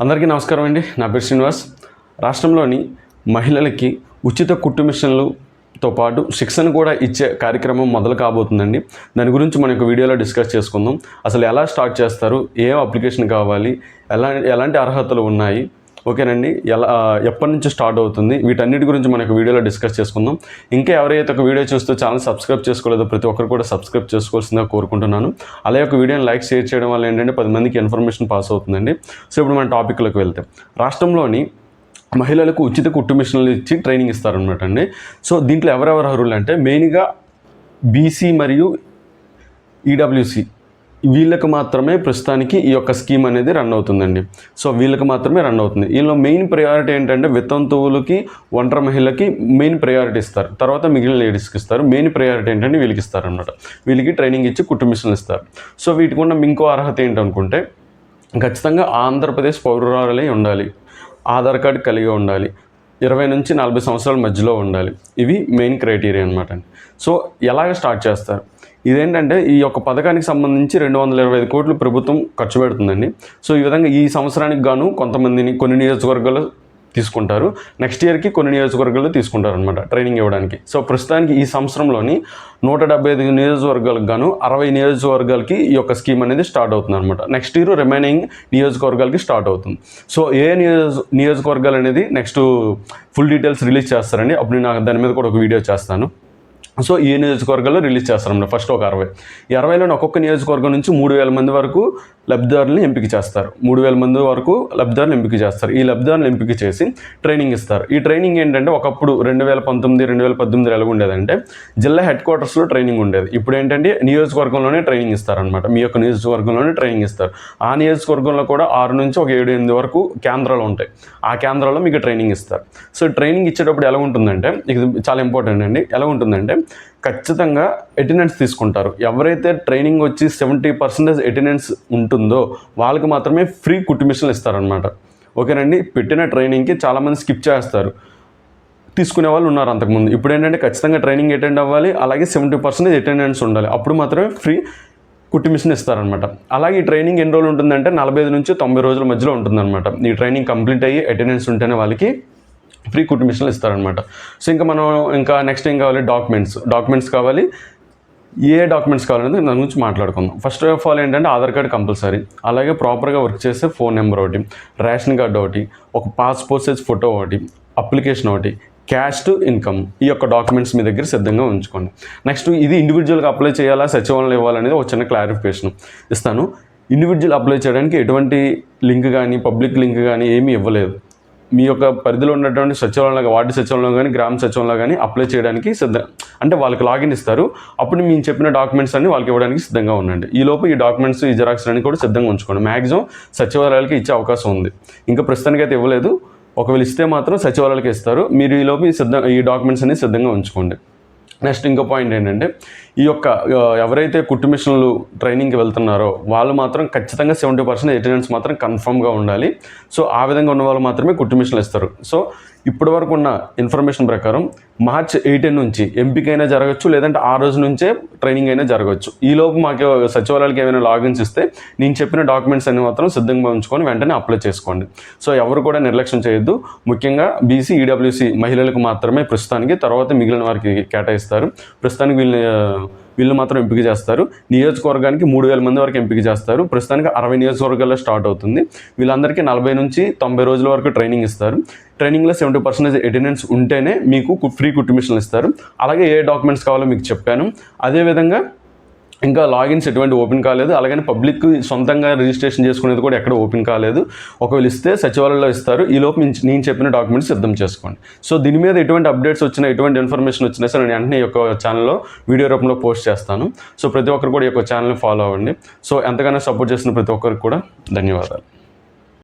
అందరికీ నమస్కారం అండి. నా పేరు శ్రీనివాస్. రాష్ట్రంలోని మహిళలకి ఉచిత కుట్టు మిషన్లతో పాటు శిక్షణ కూడా ఇచ్చే కార్యక్రమం మొదలు కాబోతుందండి. దాని గురించి మన యొక్క వీడియోలో డిస్కస్ చేసుకుందాం. అసలు ఎలా స్టార్ట్ చేస్తారు? ఏ అప్లికేషన్ కావాలి? ఎలా ఎలాంటి అర్హతలు ఉన్నాయి? ఓకేనండి. ఎలా ఎప్పటి నుంచి స్టార్ట్ అవుతుంది? వీటన్నిటి గురించి మనకు వీడియోలో డిస్కస్ చేసుకుందాం. ఇంకా ఎవరైతే ఒక వీడియో చూస్తూ ఛానల్ సబ్స్క్రైబ్ చేసుకోలేదో ప్రతి ఒక్కరు కూడా సబ్స్క్రైబ్ చేసుకోవాల్సిందిగా కోరుకుంటున్నాను. అలాగే ఒక వీడియోని లైక్ షేర్ చేయడం వల్ల ఏంటంటే పది మందికి ఇన్ఫర్మేషన్ పాస్ అవుతుందండి. సో ఇప్పుడు మన టాపిక్లోకి వెళ్తే. రాష్ట్రంలోని మహిళలకు ఉచిత కుట్టు మిషన్లు ఇచ్చి ట్రైనింగ్ ఇస్తారనమాట అండి సో దీంట్లో ఎవరెవరు అర్హులు అంటే మెయిన్గా బీసీ మరియు ఈడబ్ల్యూసి. వీళ్ళకి మాత్రమే ప్రస్తుతానికి ఈ యొక్క స్కీమ్ అనేది రన్ అవుతుందండి. సో వీళ్ళకి మాత్రమే రన్ అవుతుంది. వీళ్ళలో మెయిన్ ప్రయారిటీ ఏంటంటే వితంతువులకి ఒంటరి మహిళకి మెయిన్ ప్రయారిటీ ఇస్తారు. తర్వాత మిగిలిన లేడీస్కి ఇస్తారు. మెయిన్ ప్రయారిటీ ఏంటంటే వీళ్ళకి ఇస్తారనమాట వీళ్ళకి ట్రైనింగ్ ఇచ్చి కుట్టు ఇస్తారు. సో వీటికి ఉన్న ఇంకో అర్హత ఏంటనుకుంటే ఖచ్చితంగా ఆంధ్రప్రదేశ్ పౌరురాలై ఉండాలి. ఆధార్ కార్డు కలిగి ఉండాలి. ఇరవై నుంచి నలభై సంవత్సరాల మధ్యలో ఉండాలి. ఇవి మెయిన్ క్రైటీరియా అనమాట అండి. సో ఎలాగ స్టార్ట్ చేస్తారు? ఇదేంటంటే ఈ యొక్క పథకానికి సంబంధించి రెండు వందల ఇరవై ఐదు కోట్లు ప్రభుత్వం ఖర్చు పెడుతుందండి. సో ఈ విధంగా ఈ సంవత్సరానికి గాను కొంతమందిని కొన్ని నియోజకవర్గాలు తీసుకుంటారు. నెక్స్ట్ ఇయర్కి కొన్ని నియోజకవర్గాలు తీసుకుంటారు అనమాట ట్రైనింగ్ ఇవ్వడానికి. సో ప్రస్తుతానికి ఈ సంవత్సరంలోని నూట డెబ్బై ఐదు నియోజకవర్గాలకు గాను అరవై నియోజకవర్గాలకి ఈ యొక్క స్కీమ్ అనేది స్టార్ట్ అవుతుంది అనమాట నెక్స్ట్ ఇయర్ రిమైనింగ్ నియోజకవర్గాలకి స్టార్ట్ అవుతుంది. సో ఏ నియోజ నియోజకవర్గాలు అనేది నెక్స్ట్ ఫుల్ డీటెయిల్స్ రిలీజ్ చేస్తారండి. అప్పుడు నేను నాకు దాని మీద కూడా ఒక వీడియో చేస్తాను. సో ఈ నియోజకవర్గాల్లో రిలీజ్ చేస్తారన్నమాట ఫస్ట్ ఒక అరవై. ఈ అరవైలోని ఒక్కొక్క నియోజకవర్గం నుంచి మూడు వేల మంది వరకు లబ్ధిదారులను ఎంపిక చేస్తారు. మూడు వేల మంది వరకు లబ్ధిదారులు ఎంపిక చేస్తారు. ఈ లబ్ధిదారులు ఎంపిక చేసి ట్రైనింగ్ ఇస్తారు. ఈ ట్రైనింగ్ ఏంటంటే ఒకప్పుడు రెండు వేల పంతొమ్మిది రెండు వేల పద్దెనిమిది ఎలా ఉండేదంటే జిల్లా హెడ్ క్వార్టర్స్లో ట్రైనింగ్ ఉండేది. ఇప్పుడు ఏంటంటే నియోజకవర్గంలోనే ట్రైనింగ్ ఇస్తారనమాట మీ యొక్క నియోజకవర్గంలోనే ట్రైనింగ్ ఇస్తారు. ఆ నియోజకవర్గంలో కూడా ఆరు నుంచి ఒక ఏడు ఎనిమిది వరకు కేంద్రాలు ఉంటాయి. ఆ కేంద్రాల్లో మీకు ట్రైనింగ్ ఇస్తారు. సో ట్రైనింగ్ ఇచ్చేటప్పుడు ఎలా ఉంటుందంటే ఇది చాలా ఇంపార్టెంట్ అండి. ఎలా ఉంటుందంటే ఖచ్చితంగా అటెండెన్స్ తీసుకుంటారు. ఎవరైతే ట్రైనింగ్ వచ్చి సెవెంటీ పర్సెంటేజ్ అటెండెన్స్ ఉంటుందో వాళ్ళకి మాత్రమే ఫ్రీ కుట్టు మిషన్లు ఇస్తారనమాట ఓకేనండి పెట్టిన ట్రైనింగ్కి చాలామంది స్కిప్ చేస్తారు. తీసుకునే వాళ్ళు ఉన్నారు అంతకుముందు ఇప్పుడు ఏంటంటే ఖచ్చితంగా ట్రైనింగ్ అటెండ్ అవ్వాలి అలాగే సెవెంటీ పర్సెంటేజ్ అటెండెన్స్ ఉండాలి. అప్పుడు మాత్రమే ఫ్రీ కుట్టి మిషన్ ఇస్తారనమాట అలాగే ఈ ట్రైనింగ్ ఎన్ని రోజులు ఉంటుందంటే నలభై ఐదు నుంచి తొంభై రోజుల మధ్యలో ఉంటుందన్నమాట. ఈ ట్రైనింగ్ కంప్లీట్ అయ్యి అటెండెన్స్ ఉంటేనే వాళ్ళకి ఫ్రీ కుటుంబిషన్లు ఇస్తారనమాట సో ఇంకా మనం ఇంకా నెక్స్ట్ ఏం కావాలి? డాక్యుమెంట్స్ డాక్యుమెంట్స్ కావాలి. ఏ డాక్యుమెంట్స్ కావాలనేది దాని గురించి మాట్లాడుకుందాం. ఫస్ట్ ఆఫ్ ఆల్ ఏంటంటే ఆధార్ కార్డ్ కంపల్సరీ. అలాగే ప్రాపర్గా వర్క్ చేసే ఫోన్ నెంబర్ ఒకటి రేషన్ కార్డు ఒకటి ఒక పాస్పోర్ట్ సైజ్ ఫోటో ఒకటి అప్లికేషన్ ఒకటి క్యాష్ టు ఇన్కమ్ ఈ యొక్క డాక్యుమెంట్స్ మీ దగ్గర సిద్ధంగా ఉంచుకోండి. నెక్స్ట్ ఇది ఇండివిజువల్గా అప్లై చేయాలా? సచివాలయం ఇవ్వాలనేది ఒక చిన్న క్లారిఫికేషన్ ఇస్తాను. ఇండివిజువల్ అప్లై చేయడానికి ఎటువంటి లింక్ కానీ పబ్లిక్ లింక్ కానీ ఏమీ ఇవ్వలేదు. మీ యొక్క పరిధిలో ఉన్నటువంటి సచివాలయంలో వార్డు సచివాలయంలో కానీ గ్రామ సచివాలయంలో కానీ అప్లై చేయడానికి సిద్ధం అంటే వాళ్ళకి లాగిన్ ఇస్తారు. అప్పుడు మేము చెప్పిన డాక్యుమెంట్స్ అన్ని వాళ్ళకి ఇవ్వడానికి సిద్ధంగా ఉండండి. ఈ లోపు ఈ డాక్యుమెంట్స్ ఈ జిరాక్స్ అన్ని కూడా సిద్ధంగా ఉంచుకోండి. మ్యాక్సిమం సచివాలయాలకి ఇచ్చే అవకాశం ఉంది. ఇంకా ప్రస్తుతానికి అయితే ఇవ్వలేదు. ఒకవేళ ఇస్తే మాత్రం సచివాలయాలకి ఇస్తారు. మీరు ఈ లోపు ఈ సిద్ధం ఈ డాక్యుమెంట్స్ అన్ని సిద్ధంగా ఉంచుకోండి. నెక్స్ట్ ఇంకో పాయింట్ ఏంటంటే ఈ యొక్క ఎవరైతే కుట్టు మిషన్లు ట్రైనింగ్కి వెళ్తున్నారో వాళ్ళు మాత్రం ఖచ్చితంగా సెవెంటీ పర్సెంట్ అటెండెన్స్ మాత్రం కన్ఫర్మ్గా ఉండాలి. సో ఆ విధంగా ఉన్న వాళ్ళు మాత్రమే కుట్టు మిషన్లు ఇస్తారు. సో ఇప్పటి వరకు ఉన్న ఇన్ఫర్మేషన్ ప్రకారం మార్చ్ ఎయిటీన్ నుంచి ఎంపికైనా జరగచ్చు లేదంటే ఆ రోజు నుంచే ట్రైనింగ్ అయినా జరగచ్చు. ఈలోపు మాకు సచివాలయాలకి ఏమైనా లాగిన్స్ ఇస్తే నేను చెప్పిన డాక్యుమెంట్స్ అన్ని మాత్రం సిద్ధంగా ఉంచుకొని వెంటనే అప్లై చేసుకోండి. సో ఎవరు కూడా నిర్లక్ష్యం చేయొద్దు. ముఖ్యంగా బీసీ ఈడబ్ల్యూసీ మహిళలకు మాత్రమే ప్రస్తుతానికి తర్వాత మిగిలిన వారికి కేటాయిస్తారు. ప్రస్తుతానికి వీళ్ళని వీళ్ళు మాత్రం ఎంపిక చేస్తారు. నియోజకవర్గానికి మూడు వేల మంది వరకు ఎంపిక చేస్తారు. ప్రస్తుతానికి అరవై నియోజకవర్గాల్లో స్టార్ట్ అవుతుంది. వీళ్ళందరికీ నలభై నుంచి తొంభై రోజుల వరకు ట్రైనింగ్ ఇస్తారు. ట్రైనింగ్లో సెవెంటీ పర్సెంటేజ్ అటెండెన్స్ ఉంటేనే మీకు కు- ఫ్రీ కుట్టు మిషన్లు ఇస్తారు. అలాగే ఏ డాక్యుమెంట్స్ కావాలో మీకు చెప్పాను అదేవిధంగా ఇంకా లాగిన్స్ ఎటువంటి ఓపెన్ కాలేదు. అలాగని పబ్లిక్ సొంతంగా రిజిస్ట్రేషన్ చేసుకునేది కూడా ఎక్కడ ఓపెన్ కాలేదు. ఒకవేళ ఇస్తే సచివాలయంలో ఇస్తారు. ఈ లోపు నేను- చెప్పిన డాక్యుమెంట్స్ సిద్ధం చేసుకోండి. సో దీని మీద ఎటువంటి అప్డేట్స్ వచ్చినా ఎటువంటి ఇన్ఫర్మేషన్ వచ్చినా సరే నేను వెంటనే యొక్క ఛానల్లో వీడియో రూపంలో పోస్ట్ చేస్తాను. సో ప్రతి ఒక్కరు కూడా ఈ యొక్క ఛానల్ని ఫాలో అవ్వండి. సో ఎంతగానో సపోర్ట్ చేసిన ప్రతి ఒక్కరికి కూడా ధన్యవాదాలు.